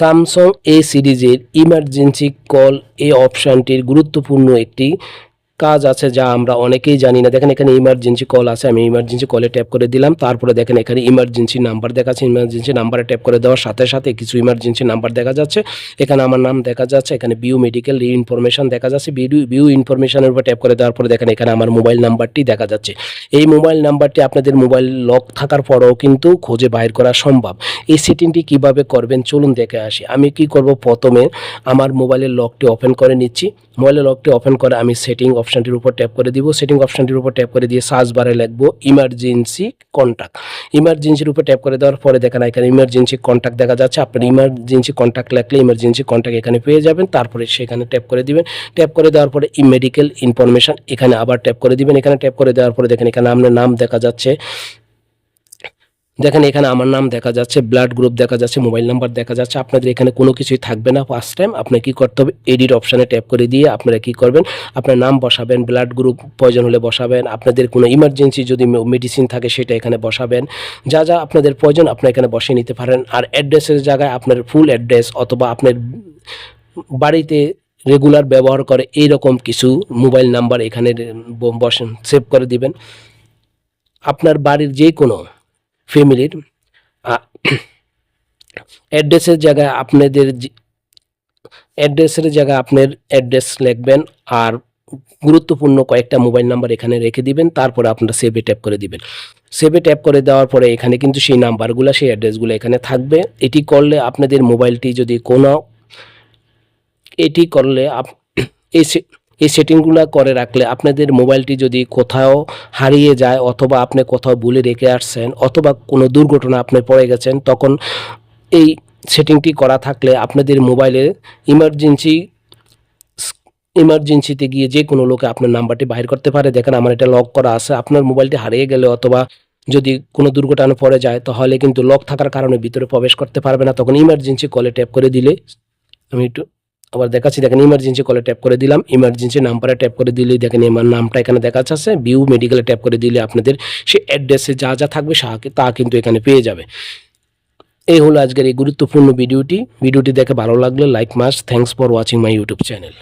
Samsung এ সিরিজের emergency call এ অপশানটির গুরুত্বপূর্ণ একটি কাজ আছে যা আমরা অনেকেই জানি না। দেখেন এখানে ইমার্জেন্সি কল আছে, আমি ইমার্জেন্সি কলে ট্যাপ করে দিলাম। তারপরে দেখেন এখানে ইমার্জেন্সি নাম্বার দেখাচ্ছে ইমার্জেন্সি নাম্বারে ট্যাপ করে দেওয়ার সাথে সাথে কিছু ইমার্জেন্সি নাম্বার দেখা যাচ্ছে। এখানে আমার নাম দেখা যাচ্ছে, এখানে বিউ মেডিকেল রি ইনফরমেশন দেখা যাচ্ছে। বিউ বিউ ইনফরমেশনের উপর ট্যাপ করে দেওয়ার পরে দেখেন এখানে আমার মোবাইল নাম্বারটি দেখা যাচ্ছে। এই মোবাইল নাম্বারটি আপনাদের মোবাইল লক থাকার পরেও কিন্তু খোঁজে বাইর করা সম্ভব। এই সেটিংটি কীভাবে করবেন? চলুন দেখে আসি। আমি কি করব? প্রথমে আমার মোবাইলের লকটি ওপেন করে নিচ্ছি। মোবাইলের লকটি ওপেন করে আমি সেটিং অপশানটির উপর ট্যাপ করে দিব। সেটিং অপশানটির উপর ট্যাপ করে দিয়ে সার্চ বারে লিখব ইমার্জেন্সি কন্ট্যাক্ট ইমার্জেন্সির উপর ট্যাপ করে দেওয়ার পরে দেখেন এখানে ইমার্জেন্সি কন্ট্যাক্ট দেখা যাচ্ছে। আপনার ইমার্জেন্সি কন্ট্যাক্ট লাগলে ইমার্জেন্সি কন্ট্যাক্ট এখানে পেয়ে যাবেন। তারপরে সেখানে ট্যাপ করে দিবেন। ট্যাপ করে দেওয়ার পরে ই মেডিকেল ইনফরমেশান এখানে আবার ট্যাপ করে দিবেন। এখানে ট্যাপ করে দেওয়ার পরে দেখেন এখানে আপনার নাম দেখা যাচ্ছে। দেখেন এখানে আমার নাম দেখা যাচ্ছে ব্লাড গ্রুপ দেখা যাচ্ছে মোবাইল নাম্বার দেখা যাচ্ছে, আপনাদের এখানে কোনো কিছুই থাকবে না। ফার্স্ট টাইম আপনার কী করতে হবে এডিট অপশানে ট্যাপ করে দিয়ে আপনারা কি করবেন, আপনার নাম বসাবেন ব্লাড গ্রুপ প্রয়োজন হলে বসাবেন, আপনাদের কোনো ইমার্জেন্সি যদি মেডিসিন থাকে সেটা এখানে বসাবেন। যা যা আপনাদের প্রয়োজন আপনার এখানে বসিয়ে নিতে পারেন। আর অ্যাড্রেসের জায়গায় আপনার ফুল অ্যাড্রেস অথবা আপনার বাড়িতে রেগুলার ব্যবহার করে এইরকম কিছু মোবাইল নাম্বার এখানে বসেন সেভ করে দিবেন। আপনার বাড়ির যে কোনো ফ্যামিলির অ্যাড্রেসের জায়গায় আপনাদের অ্যাড্রেসের জায়গায় আপনার অ্যাড্রেস লিখবেন আর গুরুত্বপূর্ণ কয়েকটা মোবাইল নাম্বার এখানে রেখে দিবেন, তারপরে আপনারা সেভে ট্যাপ করে দিবেন। সেভে ট্যাপ করে দেওয়ার পরে এখানে কিন্তু সেই নাম্বারগুলো, সেই অ্যাড্রেসগুলো এখানে থাকবে। এটি করলে আপনাদের মোবাইলটি যদি কোনো, এটি করলে এই এই সেটিংগুলো করে রাখলে আপনাদের মোবাইলটি যদি কোথাও হারিয়ে যায় অথবা আপনি কোথাও ভুলে রেখে আসছেন অথবা কোনো দুর্ঘটনা আপনি পড়ে গেছেন, তখন এই সেটিংটি করা থাকলে আপনাদের মোবাইলে ইমার্জেন্সি ইমার্জেন্সিতে গিয়ে যে কোনো লোকে আপনার নাম্বারটি বাইর করতে পারে। দেখেন আমার এটা লক করা আছে। আপনার মোবাইলটি হারিয়ে গেলে অথবা যদি কোনো দুর্ঘটনা পড়ে যায়, তাহলে কিন্তু লক থাকার কারণে ভিতরে প্রবেশ করতে পারবে না। তখন ইমার্জেন্সি কলে ট্যাপ করে দিলে আমি একটু আবার দেখাচ্ছি, দেখেন ইমার্জেন্সি কলে ট্যাপ করে দিলাম। ইমার্জেন্সি নাম্বারে ট্যাপ করে দিলে দেখেন আমার নামটা এখানে দেখাচ্ছে যাচ্ছে বিউ মেডিকেলে ট্যাপ করে দিলে আপনাদের সে অ্যাড্রেসে যা যা থাকবে তা কিন্তু এখানে পেয়ে যাবে। এই হলো আজকের এই গুরুত্বপূর্ণ ভিডিওটি। ভিডিওটি দেখে ভালো লাগলে like mass thanks for watching my YouTube channel